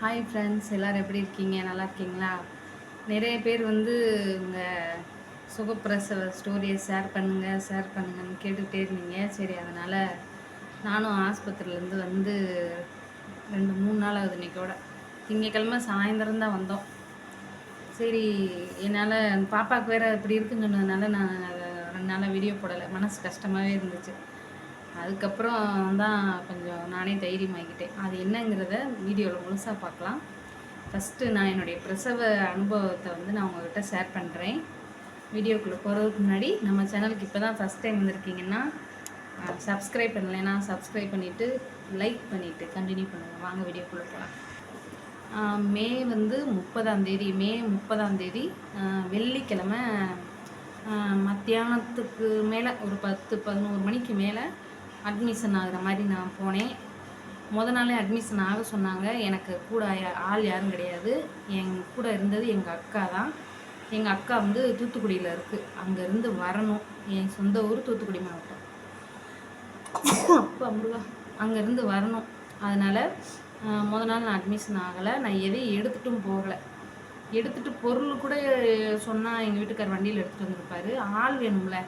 Hi friends எல்லோரும் எப்படி இருக்கீங்க? நல்லா இருக்கீங்களா? நிறைய பேர் வந்து உங்கள் சுகப்பிரசவ ஸ்டோரியை ஷேர் பண்ணுங்கள் ஷேர் பண்ணுங்கன்னு கேட்டுக்கிட்டே இருந்தீங்க. சரி அதனால் நானும் ஆஸ்பத்திரியிலேருந்து வந்து ரெண்டு மூணு நாள் ஆகுது இன்றைக்கோட திங்கக்கிழமை சாயந்தரம் தான் வந்தோம். சரி என்னால் பாப்பாவுக்கு வேறு இப்படி இருக்குன்னு சொன்னதுனால நான் அதை ரெண்டு நாளாக வீடியோ போடலை. மனசு கஷ்டமாகவே இருந்துச்சு. அதுக்கப்புறம் தான் கொஞ்சம் நானே தைரியமாகிக்கிட்டேன். அது என்னங்கிறத வீடியோவில் முழுசாக பார்க்கலாம். ஃபஸ்ட்டு நான் என்னுடைய பிரசவ அனுபவத்தை வந்து நான் உங்கள்கிட்ட ஷேர் பண்ணுறேன் வீடியோக்குள்ளே போகிறதுக்கு முன்னாடி நம்ம சேனலுக்கு இப்போ தான் ஃபஸ்ட் டைம் வந்திருக்கீங்கன்னா சப்ஸ்கிரைப் பண்ணலைன்னா சப்ஸ்கிரைப் பண்ணிவிட்டு லைக் பண்ணிவிட்டு கண்டினியூ பண்ணுங்கள் வாங்க வீடியோக்குள்ளே போகலாம் மே வந்து முப்பதாம் தேதி மே முப்பதாம் தேதி வெள்ளிக்கிழமை மத்தியானத்துக்கு மேலே ஒரு பத்து பதினோரு மணிக்கு மேலே அட்மிஷன் ஆகிற மாதிரி நான் போனேன். முத நாளே அட்மிஷன் ஆக சொன்னாங்க. எனக்கு கூட ஆள் யாரும் கிடையாது. என் கூட இருந்தது எங்கள் அக்கா தான். எங்கள் அக்கா வந்து தூத்துக்குடியில் இருக்குது அங்கேருந்து வரணும். என் சொந்த ஊர் தூத்துக்குடி மாவட்டம். அப்பா முருகா. அங்கேருந்து வரணும். அதனால் முத நாள் நான் அட்மிஷன் ஆகலை. நான் எதையும் எடுத்துகிட்டும் போகலை. எடுத்துகிட்டு பொருள் கூட சொன்னால் எங்கள் வீட்டுக்கார் வண்டியில் எடுத்துகிட்டு வந்திருப்பாரு. ஆள் வேணும்ல.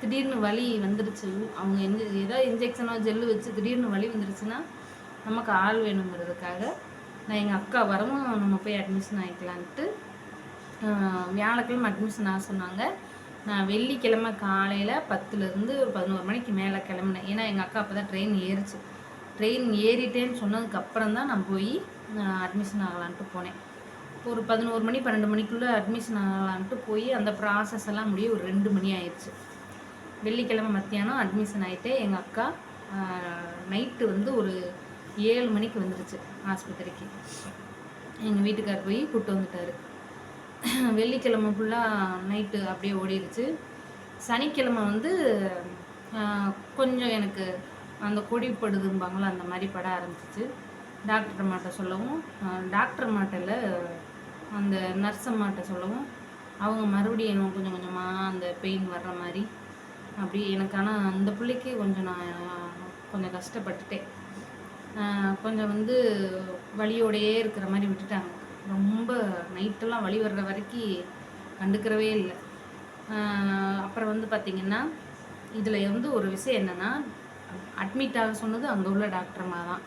திடீர்னு வலி வந்துடுச்சு அவங்க எந்த ஏதோ இன்ஜெக்ஷனோ ஜெல்லு வச்சு திடீர்னு வலி வந்துடுச்சுன்னா நமக்கு ஆள் வேணுங்கிறதுக்காக நான் எங்கள் அக்கா வரவும் நம்ம போய் அட்மிஷன் ஆகிக்கலான்ட்டு வியாழக்கிழமை அட்மிஷன் ஆக சொன்னாங்க. நான் வெள்ளிக்கிழமை காலையில் பத்துலேருந்து ஒரு பதினோரு மணிக்கு மேலே கிளம்புனேன். ஏன்னா எங்கள் அக்கா அப்போ தான் ட்ரெயின் ஏறிச்சு. ட்ரெயின் ஏறிட்டேன்னு சொன்னதுக்கப்புறம் தான் நான் போய் அட்மிஷன் ஆகலான்ட்டு போனேன். ஒரு பதினோரு மணி பன்னெண்டு மணிக்குள்ளே அட்மிஷன் ஆகலான்ட்டு போய் அந்த ப்ராசஸ் எல்லாம் முடிய ஒரு ரெண்டு மணி ஆயிடுச்சு வெள்ளிக்கிழமை மத்தியானம் அட்மிஷன் ஆகிட்டு எங்கள் அக்கா நைட்டு வந்து ஒரு ஏழு மணிக்கு வந்துடுச்சு ஆஸ்பத்திரிக்கு. எங்கள் வீட்டுக்கார் போய் கூப்பிட்டு வந்துட்டார். வெள்ளிக்கிழமை ஃபுல்லாக நைட்டு அப்படியே ஓடிடுச்சு சனிக்கிழமை வந்து கொஞ்சம் எனக்கு அந்த கொடி படுதும்பாங்களோ அந்த மாதிரி பட ஆரம்பிச்சிச்சு. டாக்டர் மாட்ட சொல்லவும் டாக்டர் மாட்டில் அந்த நர்ஸ் மாட்ட சொல்லவும் அவங்க மறுபடியும் கொஞ்சம் கொஞ்சமாக அந்த பெயின் வர்ற மாதிரி அப்படி எனக்கு ஆனால் அந்த பிள்ளைக்கு கொஞ்சம் நான் கொஞ்சம் கஷ்டப்பட்டுட்டேன். கொஞ்சம் வந்து வழியோடையே இருக்கிற மாதிரி விட்டுட்டாங்க. ரொம்ப நைட்டெல்லாம் வழி வர்ற வரைக்கும் கண்டுக்கிறவே இல்லை. அப்புறம் வந்து பார்த்திங்கன்னா இதில் வந்து ஒரு விஷயம் என்னென்னா அட்மிட் ஆக சொன்னது அங்கே உள்ள டாக்டர்மா தான்.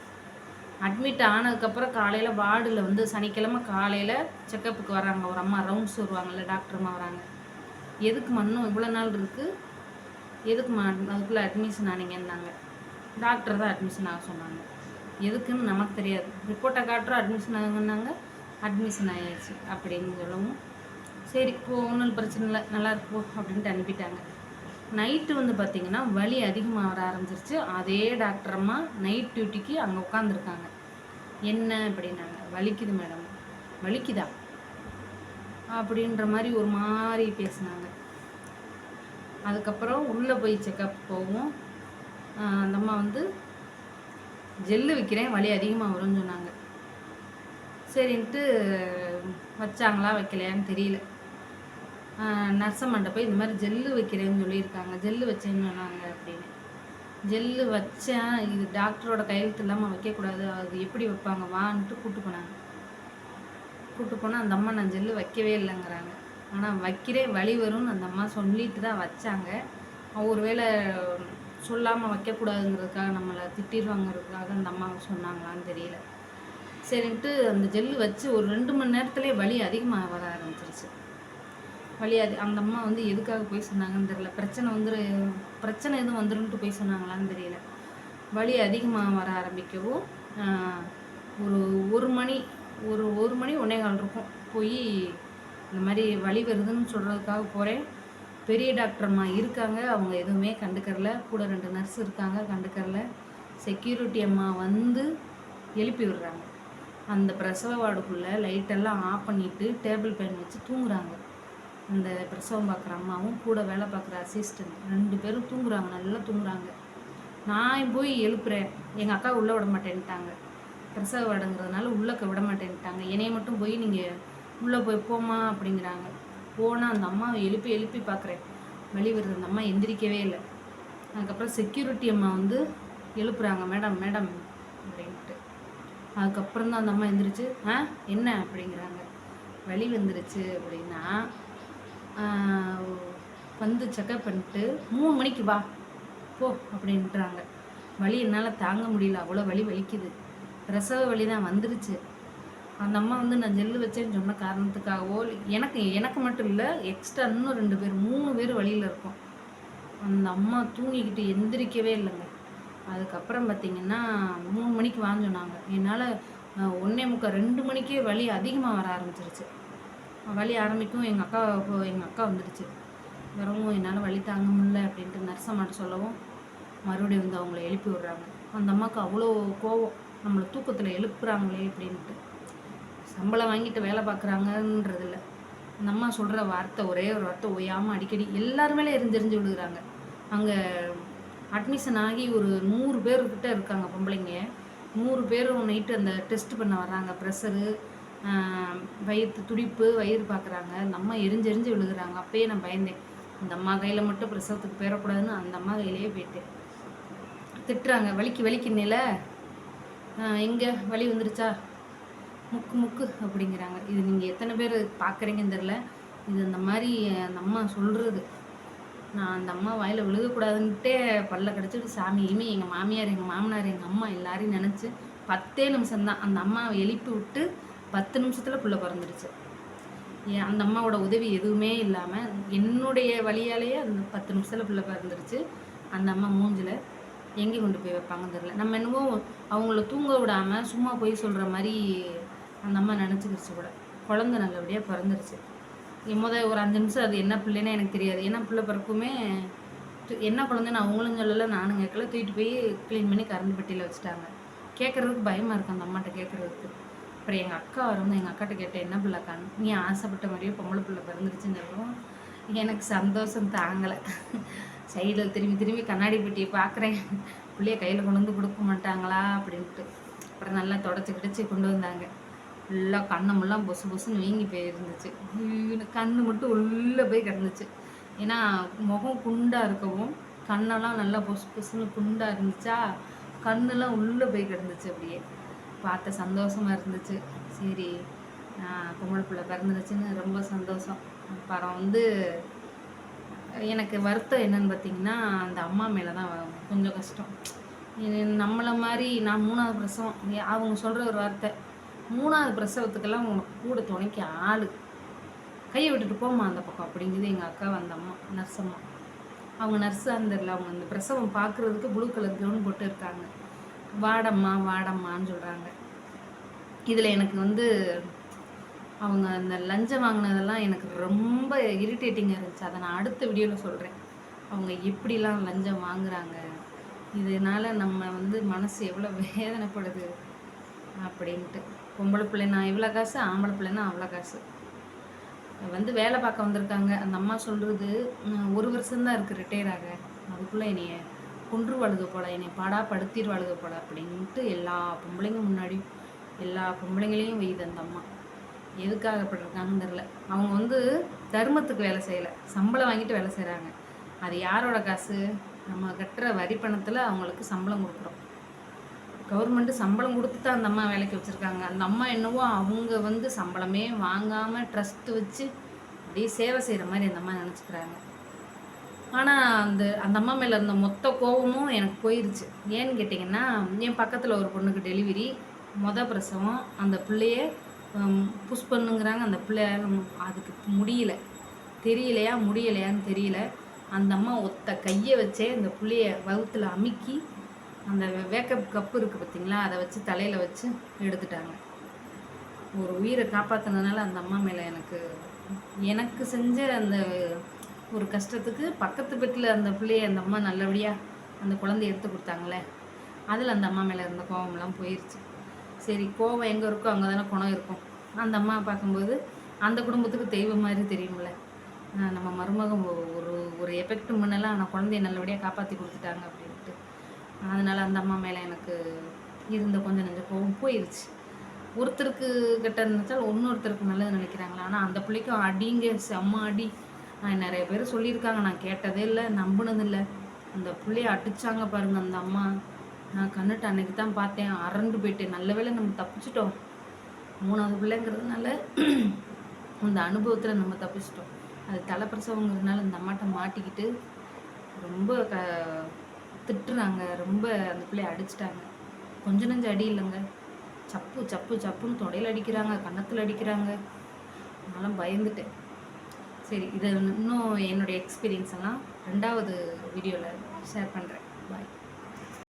அட்மிட் ஆனதுக்கப்புறம் காலையில் வார்டில் வந்து சனிக்கிழமை காலையில் செக்கப்புக்கு வராங்க ஒரு அம்மா ரவுண்ட்ஸ் வருவாங்கள்ல டாக்டர்மா வராங்க. எதுக்கு மண்ணும் இவ்வளோ நாள் இருக்குது எதுக்குமா அதுக்குள்ளே அட்மிஷன் ஆனீங்கன்னாங்க. டாக்டர் தான் அட்மிஷன் ஆக சொன்னாங்க. எதுக்குன்னு நமக்கு தெரியாது. ரிப்போர்ட்டை காட்டுறோம் அட்மிஷன் ஆகுன்னாங்க அட்மிஷன் ஆகிடுச்சு அப்படின்னு சொல்லவும் சரி போ ஒன்றும் பிரச்சனை இல்லை நல்லா இருக்கும் அப்படின்ட்டு அனுப்பிட்டாங்க. நைட்டு வந்து பார்த்திங்கன்னா வலி அதிகமாக வர ஆரம்பிச்சிருச்சு. அதே டாக்டரம்மா நைட் டியூட்டிக்கு அங்கே உட்காந்துருக்காங்க என்ன அப்படின்னாங்க. வலிக்குது மேடம் வலிக்குதா? அப்படின்ற மாதிரி ஒரு மாதிரி பேசினாங்க. அதுக்கப்புறம் உள்ளே போய் செக்கப் போவோம் அந்த அம்மா வந்து ஜெல்லு வைக்கிறேன் வலி அதிகமாக வரும்னு சொன்னாங்க. சரின்ட்டு வச்சாங்களா வைக்கலையான்னு தெரியல. நர்சம்மண்ட போய் இந்த மாதிரி ஜெல்லு வைக்கிறேன்னு சொல்லியிருக்காங்க. ஜெல்லு வச்சேன்னு சொன்னாங்க அப்படின்னு. ஜெல்லு வச்சேன் இது டாக்டரோட கையெழுத்து இல்லாமல் வைக்கக்கூடாது. அது எப்படி வைப்பாங்க? வான்ட்டு கூப்பிட்டு போனாங்க. கூப்பிட்டு போனால் அந்த அம்மா நான் ஜெல்லு வைக்கவே இல்லைங்கிறாங்க. ஆனால் வைக்கிறே வழி வரும்னு அந்த அம்மா சொல்லிட்டு தான் வச்சாங்க. ஒருவேளை சொல்லாமல் வைக்கக்கூடாதுங்கிறதுக்காக நம்மளை திட்டிடுவாங்கிறதுக்காக அந்த அம்மா சொன்னாங்களான்னு தெரியல. சரின்ட்டு அந்த ஜெல்லு வச்சு ஒரு ரெண்டு மணி நேரத்துலேயே வலி அதிகமாக வர ஆரம்பிச்சிருச்சு. வலி அது அந்த அம்மா வந்து எதுக்காக போய் சொன்னாங்கன்னு தெரியல. பிரச்சனை வந்துரு பிரச்சனை எதுவும் வந்துருன்ட்டு போய் சொன்னாங்களான்னு தெரியல. வலி அதிகமாக வர ஆரம்பிக்கவும் ஒரு ஒரு மணி ஒரு ஒரு மணி ஒன்றே கால் இருக்கும். போய் இந்த மாதிரி வழி வருதுன்னு சொல்கிறதுக்காக போகிறேன் பெரிய டாக்டர் அம்மா இருக்காங்க. அவங்க எதுவுமே கண்டுக்கறல. கூட ரெண்டு நர்ஸ் இருக்காங்க. கண்டுக்கறல. செக்யூரிட்டி அம்மா வந்து எழுப்பி விடுறாங்க. அந்த பிரசவ வார்டுக்குள்ளே லைட்டெல்லாம் ஆஃப் பண்ணிவிட்டு டேபிள் பேன் வச்சு தூங்குறாங்க. அந்த பிரசவம் பார்க்குற அம்மாவும் கூட வேலை பார்க்குற அசிஸ்டன்ட் ரெண்டு பேரும் தூங்குறாங்க. நல்லா தூங்குறாங்க. நான் போய் எழுப்புறேன். எங்கள் அக்கா உள்ளே விட மாட்டேன்ட்டாங்க. பிரசவ வார்டுங்கிறதுனால உள்ளக்க விட மாட்டேன்ட்டாங்க. என்னையை மட்டும் போய் நீங்கள் உள்ளே போய் போமா அப்படிங்கிறாங்க. போனால் அந்த அம்மாவை எழுப்பி எழுப்பி பார்க்குறேன். வழி வருது. அந்த அம்மா எந்திரிக்கவே இல்லை. அதுக்கப்புறம் செக்யூரிட்டி அம்மா வந்து எழுப்புறாங்க. மேடம் மேடம் அப்படின்ட்டு. அதுக்கப்புறம் தான் அந்த அம்மா எந்திரிச்சு ஆ என்ன? அப்படிங்கிறாங்க. வலி வந்துருச்சு அப்படின்னா வந்து செக்கப் பண்ணிட்டு மூணு மணிக்கு வா போ அப்படின்றாங்க. வலி என்னால் தாங்க முடியல. அவ்வளோ வலி வலிக்குது. பிரசவ வலி தான் வந்துருச்சு. அந்த அம்மா வந்து நான் ஜெல்லு வச்சேன்னு சொன்ன காரணத்துக்காகவோ எனக்கு எனக்கு மட்டும் இல்லை எக்ஸ்ட்ரா இன்னும் ரெண்டு பேர் மூணு பேர் வழியில் இருக்கோம். அந்த அம்மா தூங்கிக்கிட்டு எந்திரிக்கவே இல்லைங்க. அதுக்கப்புறம் பார்த்தீங்கன்னா மூணு மணிக்கு வாங்க சொன்னாங்க. என்னால் ஒன்றே முக்கால் ரெண்டு மணிக்கே வலி அதிகமாக வர ஆரம்பிச்சிருச்சு. வலி ஆரம்பிக்கும் எங்கள் அக்கா எங்கள் அக்கா வந்துடுச்சு வரவும் என்னால் வலி தாங்க முடியல அப்படின்ட்டு நர்சம்மாட்ட சொல்லவும் மறுபடியும் வந்து அவங்கள எழுப்பி விடுறாங்க. அந்த அம்மாவுக்கு அவ்வளோ கோவம். நம்மளை தூக்கத்தில் எழுப்புறாங்களே அப்படின்ட்டு. சம்பளம் வாங்கிட்டு வேலை பார்க்குறாங்கன்றது இல்லை சொல்கிற வார்த்தை ஒரே ஒரு வார்த்தை ஓயாமல் அடிக்கடி எல்லாருமேலே எரிஞ்செறிஞ்சு விழுகிறாங்க. அங்கே அட்மிஷன் ஆகி ஒரு நூறு பேர்கிட்ட இருக்காங்க பொம்பளைங்க. நூறு பேரும் நைட்டு அந்த டெஸ்ட் பண்ண வர்றாங்க. ப்ரெஷரு வயிற்று துடிப்பு வயிறு பார்க்குறாங்க. நம்ம அம்மா எரிஞ்செறிஞ்சு விழுகிறாங்க. அப்பயே நான் பயந்தேன். அந்த அம்மா கையில் மட்டும் பிரசவத்துக்கு போயிடக்கூடாதுன்னு அந்த அம்மா கையிலேயே போயிட்டேன். திட்டுறாங்க. வலிக்கு வலிக்கு நில எங்கே? வலி வந்துருச்சா? முக்கு முக்கு அப்படிங்கிறாங்க. இது நீங்கள் எத்தனை பேர் பார்க்குறீங்கன்னு தெரில இது அந்த மாதிரி அந்த அம்மா சொல்கிறது நான் அந்த அம்மா வாயில் விழுகக்கூடாதுன்ட்டே பல்ல கிடச்சிட்டு சாமியுமே எங்கள் மாமியார் எங்கள் மாமனார் எங்கள் அம்மா எல்லாரையும் நினச்சி பத்தே நிமிஷம்தான் அந்த அம்மாவை எழுப்பி விட்டு பத்து நிமிஷத்தில் புள்ள பிறந்துருச்சு. ஏன் அந்த அம்மாவோட உதவி எதுவுமே இல்லாமல் என்னுடைய வழியாலேயே அந்த பத்து நிமிஷத்தில் புள்ள பிறந்துருச்சு. அந்த அம்மா மூஞ்சில் எங்கே கொண்டு போய் வைப்பாங்கன்னு தெரில நம்ம என்னவோ அவங்கள தூங்க விடாமல் சும்மா போய் சொல்கிற மாதிரி அந்த அம்மா நினச்சிக்கிடுச்சு கூட. குழந்தை நல்லபடியாக பிறந்துருச்சு. மொதல் முத ஒரு அஞ்சு நிமிஷம் அது என்ன பிள்ளைன்னு எனக்கு தெரியாது. ஏன்னா பிள்ளை பிறக்குமே என்ன குழந்தைன்னு அவங்களும் சொல்லலை நானும் கேட்கல தூக்கிட்டு போய் க்ளீன் பண்ணி கரண்ட் பெட்டியில் வச்சுட்டாங்க. கேட்குறதுக்கு பயமாக இருக்குது அந்த அம்மாட்ட கேட்குறதுக்கு அப்புறம் எங்கள் அக்கா வரும்போது எங்கள் அக்காட்ட கேட்டேன் என்ன பிள்ளைக்கான்னு நீ ஆசைப்பட்ட மாதிரியே பொம்பளை பிள்ளை பிறந்துருச்சுன்னு சொல்லவும் எனக்கு சந்தோஷம் தாங்கலை. சைடில் திரும்பி திரும்பி கண்ணாடி பெட்டியை பார்க்குறேன் பிள்ளைய கையில் கொண்டு வந்து கொடுக்க மாட்டாங்களா? அப்படின்ட்டு. அப்புறம் நல்லா தொடச்சி கிடச்சி கொண்டு வந்தாங்க. ஃபுல்லாக கண்ணமெல்லாம் பொசு பொசுன்னு வீங்கி போயிருந்துச்சு. கண் கண்ணு மட்டும் உள்ளே போய் கிடந்துச்சு. ஏன்னா முகம் குண்டாக இருக்கவும் கண்ணெல்லாம் நல்லா பொசு பொசுன்னு குண்டாக இருந்துச்சா கண்ணெல்லாம் உள்ளே போய் கிடந்துச்சு அப்படியே. பார்த்த சந்தோஷமா இருந்துச்சு. சரி ஆஹ் பொம்பளை பிள்ளை பிறந்துருச்சுன்னு ரொம்ப சந்தோஷம். அப்புறம் வந்து எனக்கு வருத்தம் என்னன்னு பார்த்தீங்கன்னா அந்த அம்மா மேலே தான் கொஞ்சம் கஷ்டம். நம்மளை மாதிரி நான் மூணாவது பிரசவம். அவங்க சொல்கிற ஒரு வார்த்தை மூணாவது பிரசவத்துக்கெல்லாம் உனக்கு கூட துணைக்கு ஆள். கையை விட்டுட்டு போம்மா அந்த பக்கம் அப்படிங்குது எங்கள் அக்கா அந்த அம்மா நர்ஸ் அம்மா. அவங்க நர்ஸாக இருந்திரல அவங்க அந்த பிரசவம் பார்க்குறதுக்கு ப்ளூ கலர் கவுன் போட்டு இருக்காங்க. வாடம்மா வாடம்மான்னு சொல்கிறாங்க இதில் எனக்கு வந்து அவங்க அந்த லஞ்சம் வாங்கினதெல்லாம் எனக்கு ரொம்ப இரிட்டேட்டிங்காக இருந்துச்சு. அதை நான் அடுத்த வீடியோவில் சொல்கிறேன் அவங்க எப்படிலாம் லஞ்சம் வாங்குறாங்க? இதனால் நம்ம வந்து மனசு எவ்வளோ வேதனைப்படுது? அப்படின்ட்டு. பொம்பளை பிள்ளைனா இவ்வளோ காசு ஆம்பளை பிள்ளைனா அவ்வளோ காசு. வந்து வேலை பார்க்க வந்திருக்காங்க. அந்த அம்மா சொல்கிறது ஒரு வருஷம்தான் இருக்குது ரிட்டையர் ஆக. அதுக்குள்ளே என்னைய குன்று வழுது போல என்னை பாடா படுத்திடு வழுது போல அப்படின்ட்டு எல்லா பொம்பளைங்க முன்னாடியும் எல்லா பொம்பளைங்களையும் வெய்யுது அந்த அம்மா. எதுக்காகப்பட்டிருக்காங்கன்னு தெரில அவங்க வந்து தர்மத்துக்கு வேலை செய்யலை. சம்பளம் வாங்கிட்டு வேலை செய்கிறாங்க அது யாரோட காசு? நம்ம கட்டுற வரி பணத்தில் அவங்களுக்கு சம்பளம் கொடுக்குறோம். கவர்மெண்ட்டு சம்பளம் கொடுத்து தான் அந்த அம்மா வேலைக்கு வச்சுருக்காங்க. அந்த அம்மா என்னவோ அவங்க வந்து சம்பளமே வாங்காமல் ட்ரஸ்ட் வச்சு அப்படியே சேவை செய்கிற மாதிரி அந்த அம்மா நினச்சிக்கிறாங்க. ஆனால் அந்த அந்த அம்மா மேலே இருந்த மொத்த கோபமும் எனக்கு போயிருச்சு. ஏன்னு கேட்டிங்கன்னா என் பக்கத்தில் ஒரு பொண்ணுக்கு டெலிவரி மொத பிரசவம் அந்த பிள்ளைய புஷ் பண்ணுங்கிறாங்க. அந்த பிள்ளை அதுக்கு முடியல. தெரியலையா முடியலையான்னு தெரியல. அந்த அம்மா ஒத்த கையை வச்சே அந்த பிள்ளைய வகுத்தில் அமுக்கி அந்த வேக்கப் கப்பு இருக்குது பார்த்தீங்களா அதை வச்சு தலையில் வச்சு எடுத்துட்டாங்க. ஒரு உயிரை காப்பாற்றினதுனால அந்த அம்மா மேலே எனக்கு எனக்கு செஞ்ச அந்த ஒரு கஷ்டத்துக்கு பக்கத்து பெட்டில் அந்த பிள்ளைய அந்த அம்மா நல்லபடியாக அந்த குழந்தைய எடுத்து கொடுத்தாங்களே அதில் அந்த அம்மா மேலே இருந்த கோவம்லாம் போயிடுச்சு சரி கோவம் எங்கே இருக்கோ அங்கே தானே குணம் இருக்கும். அந்த அம்மா பார்க்கும்போது அந்த குடும்பத்துக்கு தெய்வம் மாதிரி தெரியும்ல. நம்ம மருமகம் ஒ- ஒரு ஒரு எஃபெக்ட் முன்னெல்லாம் ஆனால் குழந்தைய நல்லபடியாக காப்பாற்றி கொடுத்துட்டாங்க அப்படின்னு. அதனால் அந்த அம்மா மேலே எனக்கு இருந்த கொஞ்சம் நெஞ்ச கோவம் போயிடுச்சு ஒருத்தருக்கு கிட்ட இருந்துச்சால் இன்னொருத்தருக்கு நல்லது நினைக்கிறாங்களா ஆனால் அந்த பிள்ளைக்கும் அடிங்க செம்ம அடி. நான் நிறைய பேர் சொல்லியிருக்காங்க நான் கேட்டதே இல்லை நம்பினதில்லை. அந்த பிள்ளைய அடிச்சாங்க பாருங்க அந்த அம்மா. நான் கண்ணுட்டு அன்னைக்கு தான் பார்த்தேன் அரண்டு போயிட்டேன். நல்ல வேலை நம்ம தப்பிச்சிட்டோம். மூணாவது பிள்ளைங்கிறதுனால அந்த அனுபவத்தில் நம்ம தப்பிச்சிட்டோம். அது தலைப்பிரசவங்கிறதுனால இந்த அம்மாட்ட மாட்டிக்கிட்டு ரொம்ப க திட்டுறாங்க ரொம்ப அந்த பிள்ளைய அடிச்சிட்டாங்க. கொஞ்ச நஞ்சு அடி இல்லைங்க. சப்பு சப்பு சப்புன்னு தொடையில் அடிக்கிறாங்க கன்னத்தில் அடிக்கிறாங்க. அதனால பயந்துட்டேன். சரி இதை இன்னும் என்னுடைய எக்ஸ்பீரியன்ஸ் எல்லாம் ரெண்டாவது வீடியோவில் ஷேர் பண்ணுறேன் பாய்